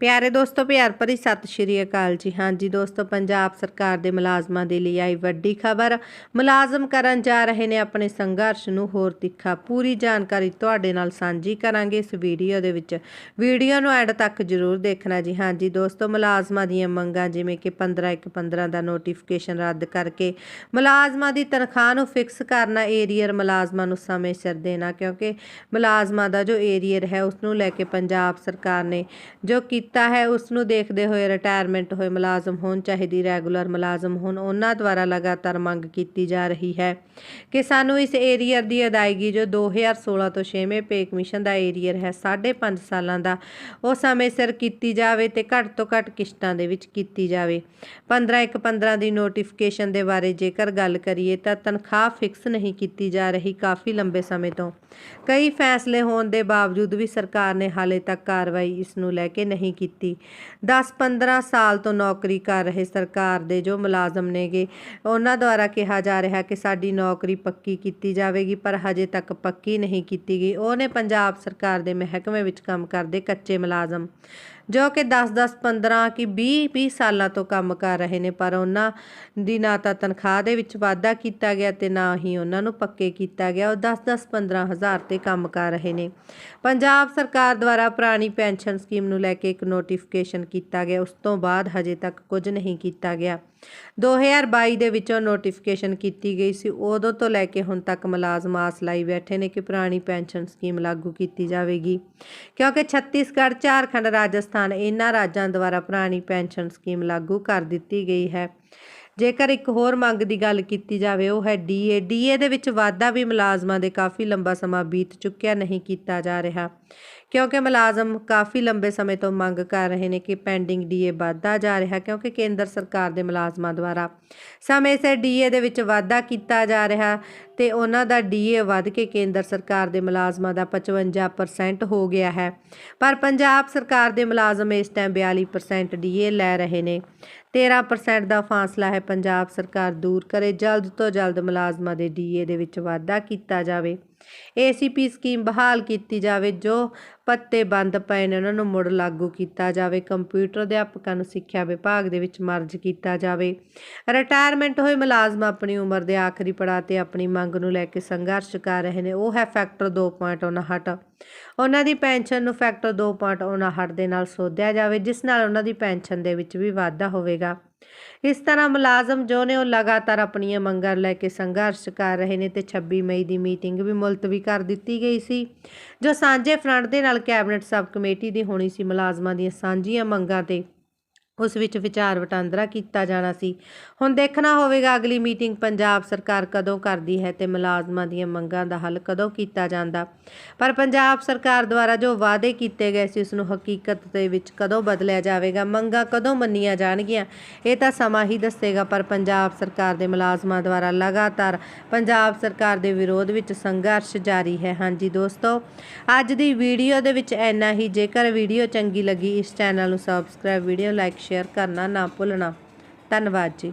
ਪਿਆਰੇ ਦੋਸਤੋ, ਪਿਆਰ ਭਰੀ ਸਤਿ ਸ਼੍ਰੀ ਅਕਾਲ ਜੀ। ਹਾਂਜੀ ਦੋਸਤੋ, ਪੰਜਾਬ ਸਰਕਾਰ ਦੇ ਮੁਲਾਜ਼ਮਾਂ ਦੇ ਲਈ ਆਈ ਵੱਡੀ ਖਬਰ। ਮੁਲਾਜ਼ਮ ਕਰਨ ਜਾ ਰਹੇ ਨੇ ਆਪਣੇ ਸੰਘਰਸ਼ ਨੂੰ ਹੋਰ ਤਿੱਖਾ। ਪੂਰੀ ਜਾਣਕਾਰੀ ਤੁਹਾਡੇ ਨਾਲ ਸਾਂਝੀ ਕਰਾਂਗੇ ਇਸ ਵੀਡੀਓ ਦੇ ਵਿੱਚ। ਵੀਡੀਓ ਨੂੰ ਐਂਡ ਤੱਕ ਜ਼ਰੂਰ ਦੇਖਣਾ ਜੀ। ਹਾਂਜੀ ਦੋਸਤੋ, ਮੁਲਾਜ਼ਮਾਂ ਦੀਆਂ ਮੰਗਾਂ ਜਿਵੇਂ ਕਿ 15 ਇੱਕ 15 ਦਾ ਨੋਟੀਫਿਕੇਸ਼ਨ ਰੱਦ ਕਰਕੇ ਮੁਲਾਜ਼ਮਾਂ ਦੀ ਤਨਖਾਹ ਨੂੰ ਫਿਕਸ ਕਰਨਾ, ਏਰੀਅਰ ਮੁਲਾਜ਼ਮਾਂ ਨੂੰ ਸਮੇਂ ਸਿਰ ਦੇਣਾ, ਕਿਉਂਕਿ ਮੁਲਾਜ਼ਮਾਂ ਦਾ ਜੋ ਏਰੀਅਰ ਹੈ ਉਸ ਨੂੰ ਲੈ ਕੇ ਪੰਜਾਬ ਸਰਕਾਰ ਨੇ ਜੋ ਕਿ ਕੀਤਾ ਹੈ, ਉਸ ਨੂੰ ਦੇਖਦੇ ਹੋਏ ਰਿਟਾਇਰਮੈਂਟ ਹੋਏ ਮੁਲਾਜ਼ਮ ਹੋਣ, ਚਾਹੇ ਦੀ ਰੈਗੂਲਰ ਮੁਲਾਜ਼ਮ ਹੋਣ, ਉਹਨਾਂ ਦੁਆਰਾ ਲਗਾਤਾਰ ਮੰਗ ਕੀਤੀ ਜਾ ਰਹੀ ਹੈ ਕਿ ਸਾਨੂੰ ਇਸ ਏਰੀਅਰ ਦੀ ਅਦਾਇਗੀ ਜੋ 2016 ਤੋਂ 6ਵੇਂ ਪੇ ਕਮਿਸ਼ਨ ਦਾ ਏਰੀਅਰ ਹੈ 5.5 ਸਾਲਾਂ ਦਾ ਉਹ ਸਮੇਂ ਸਿਰ ਕੀਤੀ ਜਾਵੇ ਤੇ ਘੱਟ ਤੋਂ ਘੱਟ ਕਿਸ਼ਤਾਂ ਦੇ ਵਿੱਚ ਕੀਤੀ ਜਾਵੇ। 15 ਇੱਕ 15 ਦੀ ਨੋਟੀਫਿਕੇਸ਼ਨ ਦੇ ਬਾਰੇ ਜੇਕਰ ਗੱਲ ਕਰੀਏ ਤਾਂ ਤਨਖਾਹ ਫਿਕਸ ਨਹੀਂ ਕੀਤੀ ਜਾ ਰਹੀ ਕਾਫੀ ਲੰਬੇ ਸਮੇਂ ਤੋਂ। ਕਈ ਫੈਸਲੇ ਹੋਣ ਦੇ ਬਾਵਜੂਦ ਵੀ ਸਰਕਾਰ ਨੇ ਹਾਲੇ ਤੱਕ ਕਾਰਵਾਈ ਇਸ ਨੂੰ ਲੈ ਕੇ ਨਹੀਂ ਕੀਤੀ। 10-15 ਸਾਲ ਤੋਂ ਨੌਕਰੀ ਕਰ ਰਹੇ ਸਰਕਾਰ ਦੇ ਜੋ ਮੁਲਾਜ਼ਮ ਨੇਗੇ, ਉਹਨਾਂ ਦੁਆਰਾ ਕਿਹਾ ਜਾ ਰਿਹਾ ਕਿ ਸਾਡੀ ਨੌਕਰੀ ਪੱਕੀ ਕੀਤੀ ਜਾਵੇਗੀ, ਪਰ ਹਜੇ ਤੱਕ ਪੱਕੀ ਨਹੀਂ ਕੀਤੀ ਗਈ। ਉਹਨੇ ਪੰਜਾਬ ਸਰਕਾਰ ਦੇ ਮਹਿਕਮੇ ਵਿੱਚ ਕੰਮ ਕਰਦੇ ਕੱਚੇ ਮੁਲਾਜ਼ਮ, ਜੋ ਕਿ 10-10 15 ਕਿ 20-20 ਸਾਲਾਂ ਤੋਂ ਕੰਮ ਕਰ ਰਹੇ ਨੇ, ਪਰ ਉਹਨਾਂ ਦੀ ਨਾ ਤਾਂ ਤਨਖਾਹ ਦੇ ਵਿੱਚ ਵਾਧਾ ਕੀਤਾ ਗਿਆ ਤੇ ਨਾ ਹੀ ਉਹਨਾਂ ਨੂੰ ਪੱਕੇ ਕੀਤਾ ਗਿਆ। ਉਹ 10-10 15 ਹਜ਼ਾਰ ਤੇ ਕੰਮ ਕਰ ਰਹੇ ਨੇ। ਪੰਜਾਬ ਸਰਕਾਰ ਦੁਆਰਾ ਪੁਰਾਣੀ ਪੈਨਸ਼ਨ ਸਕੀਮ ਨੂੰ ਲੈ ਕੇ ਇੱਕ ਨੋਟੀਫਿਕੇਸ਼ਨ ਕੀਤਾ ਗਿਆ, ਉਸ ਤੋਂ ਬਾਅਦ ਹਜੇ ਤੱਕ ਕੁਝ ਨਹੀਂ ਕੀਤਾ ਗਿਆ। 2022 ਦੇ ਵਿੱਚੋਂ ਨੋਟੀਫਿਕੇਸ਼ਨ ਕੀਤੀ ਗਈ ਸੀ, ਉਦੋਂ ਤੋਂ ਲੈ ਕੇ ਹੁਣ ਤੱਕ ਮੁਲਾਜ਼ਮ ਆਸ ਲਾਈ ਬੈਠੇ ਨੇ ਕਿ ਪੁਰਾਣੀ ਪੈਨਸ਼ਨ ਸਕੀਮ ਲਾਗੂ ਕੀਤੀ ਜਾਵੇਗੀ। ਕਿਉਂਕਿ ਛੱਤੀਸਗੜ੍ਹ, ਝਾਰਖੰਡ, ਰਾਜਸਥਾਨ ਇਹਨਾਂ ਰਾਜਾਂ ਦੁਆਰਾ ਪੁਰਾਣੀ ਪੈਨਸ਼ਨ ਸਕੀਮ ਲਾਗੂ ਕਰ ਦਿੱਤੀ ਗਈ ਹੈ। ਜੇਕਰ ਇੱਕ ਹੋਰ ਮੰਗ ਦੀ ਗੱਲ ਕੀਤੀ ਜਾਵੇ, ਉਹ ਹੈ ਡੀਏ ਡੀਏ ਦੇ ਵਿੱਚ ਵਾਧਾ ਵੀ ਮੁਲਾਜ਼ਮਾਂ ਦੇ ਕਾਫੀ ਲੰਬਾ ਸਮਾਂ ਬੀਤ ਚੁੱਕਿਆ, ਨਹੀਂ ਕੀਤਾ ਜਾ ਰਿਹਾ। ਕਿਉਂਕਿ ਮੁਲਾਜ਼ਮ ਕਾਫੀ ਲੰਬੇ ਸਮੇਂ ਤੋਂ ਮੰਗ ਕਰ ਰਹੇ ਨੇ ਕਿ ਪੈਂਡਿੰਗ ਡੀਏ ਵਾਧਾ ਜਾ ਰਿਹਾ, ਕਿਉਂਕਿ ਕੇਂਦਰ ਸਰਕਾਰ ਦੇ ਮੁਲਾਜ਼ਮਾਂ ਦੁਆਰਾ ਸਮੇਂ ਸਿਰ ਡੀਏ ਦੇ ਵਿੱਚ ਵਾਧਾ ਕੀਤਾ ਜਾ ਰਿਹਾ ਤੇ ਉਹਨਾਂ ਦਾ ਡੀਏ ਵੱਧ ਕੇ ਕੇਂਦਰ ਸਰਕਾਰ ਦੇ ਮੁਲਾਜ਼ਮਾਂ ਦਾ 55% ਹੋ ਗਿਆ ਹੈ। ਪਰ ਪੰਜਾਬ ਸਰਕਾਰ ਦੇ ਮੁਲਾਜ਼ਮ ਇਸ ਟਾਈਮ 42% ਡੀਏ ਲੈ ਰਹੇ ਨੇ। 13% ਦਾ ਫਾਸਲਾ ਹੈ। ਪੰਜਾਬ ਸਰਕਾਰ ਦੂਰ ਕਰੇ। ਜਲਦ ਤੋਂ ਜਲਦ ਮੁਲਾਜ਼ਮਾਂ ਦੇ ਡੀਏ ਦੇ ਵਿੱਚ ਵਾਧਾ ਕੀਤਾ ਜਾਵੇ। ਏਸੀਪੀ ਸਕੀਮ ਬਹਾਲ ਕੀਤੀ ਜਾਵੇ, ਜੋ ਪੱਤੇ ਬੰਦ ਪਏ ਨੇ, ਉਹਨਾਂ ਨੂੰ ਮੁੜ ਲਾਗੂ ਕੀਤਾ ਜਾਵੇ, ਕੰਪਿਊਟਰ ਅਧਿਆਪਕਾਂ ਨੂੰ ਸਿੱਖਿਆ ਵਿਭਾਗ ਦੇ ਵਿੱਚ ਮਰਜ ਕੀਤਾ ਜਾਵੇ। ਰਿਟਾਇਰਮੈਂਟ ਹੋਏ ਮੁਲਾਜ਼ਮ ਆਪਣੀ ਉਮਰ ਦੇ ਆਖਰੀ ਪੜਾਅ ਤੇ ਆਪਣੀ ਮੰਗ ਨੂੰ ਲੈ ਕੇ ਸੰਘਰਸ਼ ਕਰ ਰਹੇ ਨੇ, ਉਹ ਹੈ ਫੈਕਟਰ 2.59 ਉਹਨਾਂ ਦੀ ਪੈਨਸ਼ਨ ਨੂੰ ਫੈਕਟਰ 2.59 ਦੇ ਨਾਲ ਸੋਧਿਆ ਜਾਵੇ, ਜਿਸ ਨਾਲ ਉਹਨਾਂ ਦੀ ਪੈਨਸ਼ਨ ਦੇ ਵਿੱਚ ਵੀ ਵਾਧਾ ਹੋਵੇਗਾ। ਇਸ ਤਰ੍ਹਾਂ ਮੁਲਾਜ਼ਮ ਜੋ ਨੇ ਉਹ ਲਗਾਤਾਰ ਆਪਣੀਆਂ ਮੰਗਾਂ ਲੈ ਕੇ ਸੰਘਰਸ਼ ਕਰ ਰਹੇ ਨੇ ਤੇ 26 ਮਈ ਦੀ ਮੀਟਿੰਗ ਵੀ ਮੁਲਤਵੀ ਕਰ ਦਿੱਤੀ ਗਈ ਸੀ, ਜੋ ਸਾਂਝੇ ਫਰੰਟ ਦੇ ਨਾਲ ਕੈਬਨਿਟ ਸਬ ਕਮੇਟੀ ਦੀ ਹੋਣੀ ਸੀ ਮੁਲਾਜ਼ਮਾਂ ਦੀਆਂ ਸਾਂਝੀਆਂ ਮੰਗਾਂ ਤੇ। ਉਸ ਵਿੱਚ ਵਿਚਾਰ ਵਟਾਂਦਰਾ ਕੀਤਾ ਜਾਣਾ ਸੀ। ਹੁਣ ਦੇਖਣਾ ਹੋਵੇਗਾ, ਅਗਲੀ ਮੀਟਿੰਗ ਪੰਜਾਬ ਸਰਕਾਰ ਕਦੋਂ ਕਰਦੀ ਹੈ ਤੇ ਮੁਲਾਜ਼ਮਾਂ ਦੀਆਂ ਮੰਗਾਂ ਦਾ ਹੱਲ ਕਦੋਂ ਕੀਤਾ ਜਾਂਦਾ। ਪਰ ਪੰਜਾਬ ਸਰਕਾਰ ਦੁਆਰਾ ਜੋ ਵਾਅਦੇ ਕੀਤੇ ਗਏ ਸੀ, ਉਸ ਨੂੰ ਹਕੀਕਤ ਦੇ ਵਿੱਚ ਕਦੋਂ ਬਦਲਿਆ ਜਾਵੇਗਾ, ਮੰਗਾਂ ਕਦੋਂ ਮੰਨੀਆਂ ਜਾਣਗੀਆਂ, ਇਹ ਤਾਂ ਸਮਾਂ ਹੀ ਦੱਸੇਗਾ। ਪਰ ਪੰਜਾਬ ਸਰਕਾਰ ਦੇ ਮੁਲਾਜ਼ਮਾਂ ਦੁਆਰਾ ਲਗਾਤਾਰ ਪੰਜਾਬ ਸਰਕਾਰ ਦੇ ਵਿਰੋਧ ਵਿੱਚ ਸੰਘਰਸ਼ ਜਾਰੀ ਹੈ। ਹਾਂਜੀ ਦੋਸਤੋ, ਅੱਜ ਦੀ ਵੀਡੀਓ ਦੇ ਵਿੱਚ ਇੰਨਾ ਹੀ। ਜੇਕਰ ਵੀਡੀਓ ਚੰਗੀ ਲੱਗੀ, ਇਸ ਚੈਨਲ ਨੂੰ ਸਬਸਕ੍ਰਾਈਬ, ਵੀਡੀਓ ਲਾਈਕ ਸ਼ੇਅਰ ਕਰਨਾ ਨਾ ਭੁੱਲਣਾ। ਧੰਨਵਾਦ ਜੀ।